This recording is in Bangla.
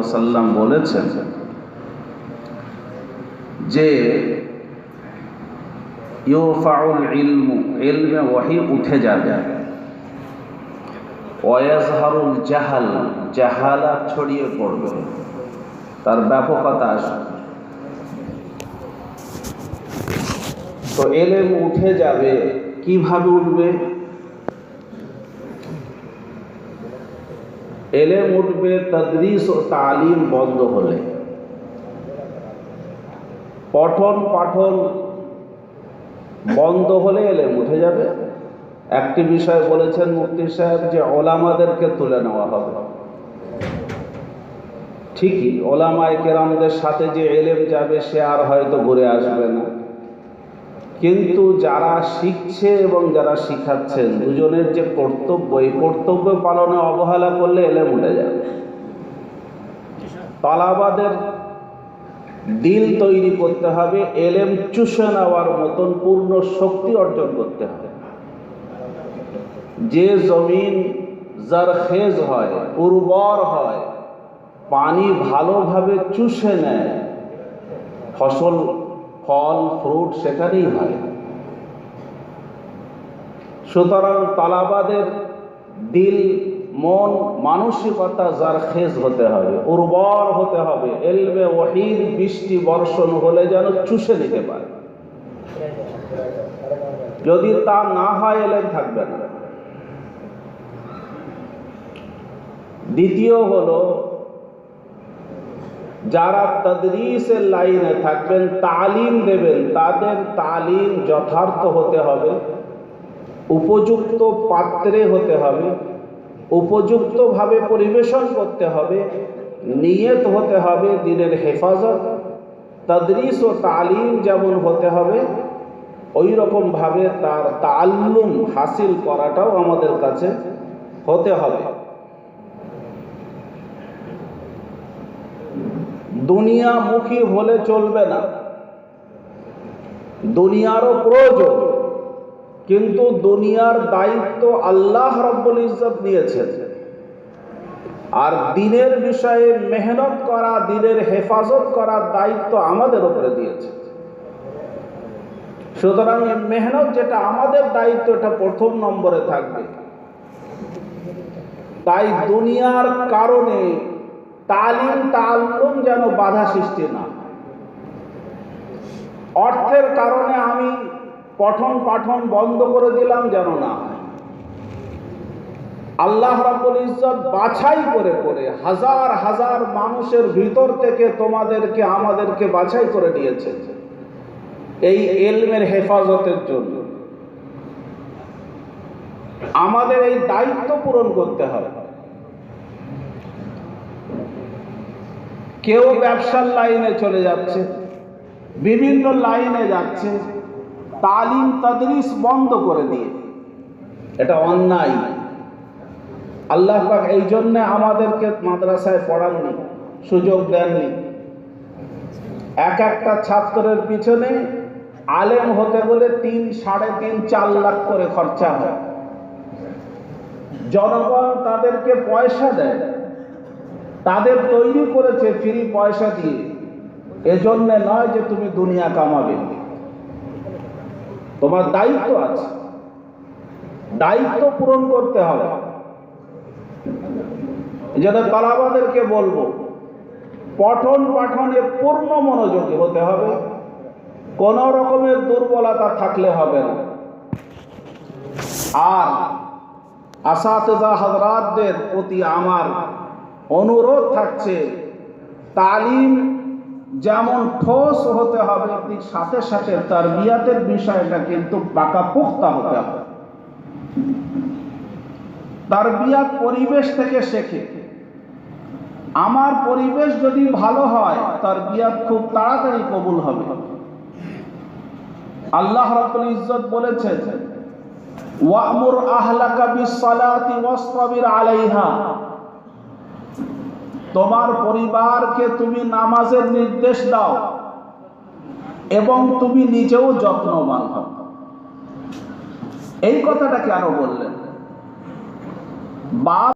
ওসাল্লাম বলেছেন যে ইউফাউল ইলমু, ইলমে ওয়াহি উঠে যাবে। ওয়াজহারুল জাহাল, জাহালা ছড়িয়ে পড়বে। তার ব্যাপকতা আসবে। তো এলেম উঠে যাবে, কীভাবে উঠবে? এলেম উঠবে, তদরিস ও তালিম বন্ধ হলে। পঠন পাঠন বন্ধ হলে এলেম উঠে যাবে। একটি বিষয় বলেছেন মুক্তি সাহেব যে, ওলামাদেরকে তুলে নেওয়া হবে। ঠিকই, ওলামায় কেরামদের সাথে যে এলেম যাবে, সে আর হয়তো ঘুরে আসবে না। কিন্তু যারা শিখছে এবং যারা শিখাচ্ছেন দুজনের যে কর্তব্য, এই কর্তব্য পালনে অবহেলা করলে এলেম উঠে যাবে তালাবাদের দিল তৈরি করতে হবে, এলেম চুষে নেওয়ার মতন পূর্ণ শক্তি অর্জন করতে হবে। যে জমিন জারখেজ হয়, উর্বর হয়, পানি ভালোভাবে চুষে নেয়, ফসল ফল, ফ্রুট সেখানেই হয়। সুতরাং তালাবাদের দিল, মন, মানসিকতা যার খেজ হতে হবে, উর্বর হতে হবে এলবে ওহির বৃষ্টি বর্ষণ হলে যেন চুষে নিতে পারে। যদি তা না হয়, এলেন থাকবে না। দ্বিতীয় হলো যারা তদরিসের লাইনে থাকবেন, তালিম দেবেন তাদের তালিম যথার্থ হতে হবে, উপযুক্ত পাত্রে হতে হবে, উপযুক্তভাবে পরিবেশন করতে হবে, নিয়ত হতে হবে দিনের হেফাজত, তদরিস ও তালিম যেমন হতে হবে ওই রকমভাবে তার তাল্লুম হাসিল করাটাও আমাদের কাছে হতে হবে। দুনিয়ামুখী হলে চলবে না। দুনিয়ারও প্রয়োজন, কিন্তু দুনিয়ার দায়িত্ব আল্লাহ রব্বুল ইজ্জত নিয়েছেন। আর দিনের বিষয়ে মেহনত করা, দিনের হেফাজত করার দায়িত্ব আমাদের উপরে দিয়েছে সুতরাং মেহনত যেটা আমাদের দায়িত্ব, এটা প্রথম নম্বরে থাকবে। তাই দুনিয়ার কারণে তালিম তাল্লুম যেন বাধা সৃষ্টি না। অর্থের কারণে আমি পঠন পাঠন বন্ধ করে দিলাম যেন না আল্লাহ রাব্বুল ইজ্জত বাছাই করে করে হাজার হাজার মানুষের ভিতর থেকে তোমাদেরকে, আমাদেরকে বাছাই করে দিয়েছে। এই এলমের হেফাজতের জন্য। আমাদের এই দায়িত্ব পূরণ করতে হবে। কেউ ব্যবসার লাইনে চলে যাচ্ছে, বিভিন্ন লাইনে যাচ্ছে, তালিম তদরিস বন্ধ করে দিয়ে। এটা অন্যায়। আল্লাহ পাক এই জন্য আমাদেরকে মাদ্রাসায় পড়াননি, সুযোগ দেননি। এক একটা ছাত্রের পিছনে আলেম হতে বলে তিন, সাড়ে তিন, চার লাখ করে খরচা হয়। জনগণ তাদেরকে পয়সা দেয়। তাদের তৈরি করেছে ফ্রি পয়সা দিয়ে। এজন্যে নয় যে তুমি দুনিয়া কামাবে। তোমার দায়িত্ব আছে। দায়িত্ব পূরণ করতে হবে। যেটা তালাবাদেরকে বলব, পঠন পাঠনে পূর্ণ মনোযোগী হতে হবে। কোন রকমের দুর্বলতা থাকলে হবে না। আর আসাতেজা হজরাতদের প্রতি আমার অনুরোধ থাকছে। তালিম যেমন ঠোস হতে হবে, ঠিক সাথে সাথে তার বিয়াতের বিষয়টা কিন্তু পাকা পুক্তা হতে হবে। তার বিয়াত পরিবেশ থেকে শেখে। আমার পরিবেশ যদি ভালো হয় তার বিয়াত খুব তাড়াতাড়ি কবুল হবে। আল্লাহ রাব্বুল ইজ্জত বলেছেন, ওয়ামুর আহলাকা বিসসালাতি ওয়াসতাবির আলাইহা। তোমার পরিবারকে তুমি নামাজের নির্দেশ দাও এবং তুমি নিজেও যত্নবান হও। এই কথাটা কেন বললেন। বাপ